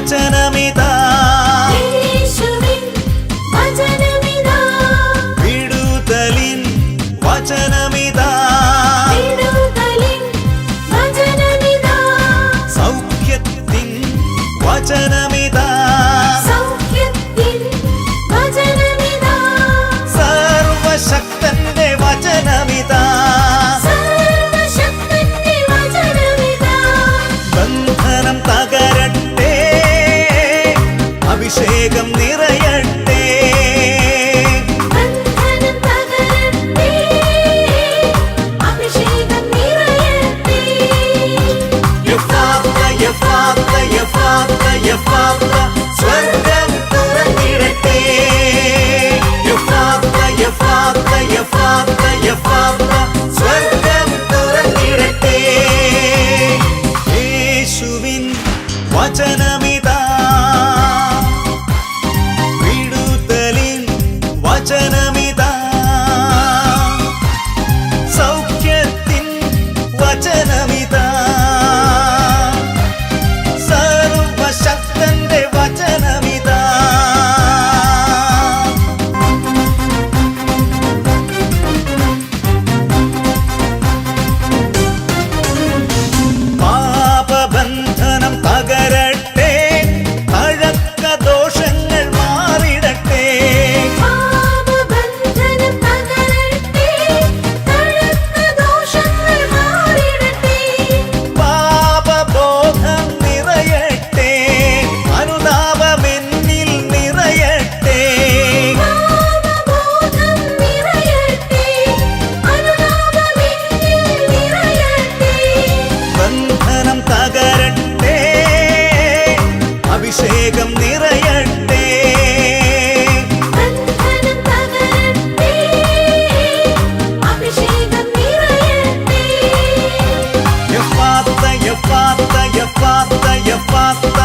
വചനമിതാ. വിടുതലിൻ വചന യഫാത്ത നിറയട്ടെ. സ്വർഗം തുറന്നിടട്ടെ. യഫാത്ത യഫാത്ത യഫാത്ത യഫാത്ത സ്വർഗം തുറന്നിടട്ടെ. യേശുവിൻ വചനമിതാ వచనమిదా fatta, ja fatta.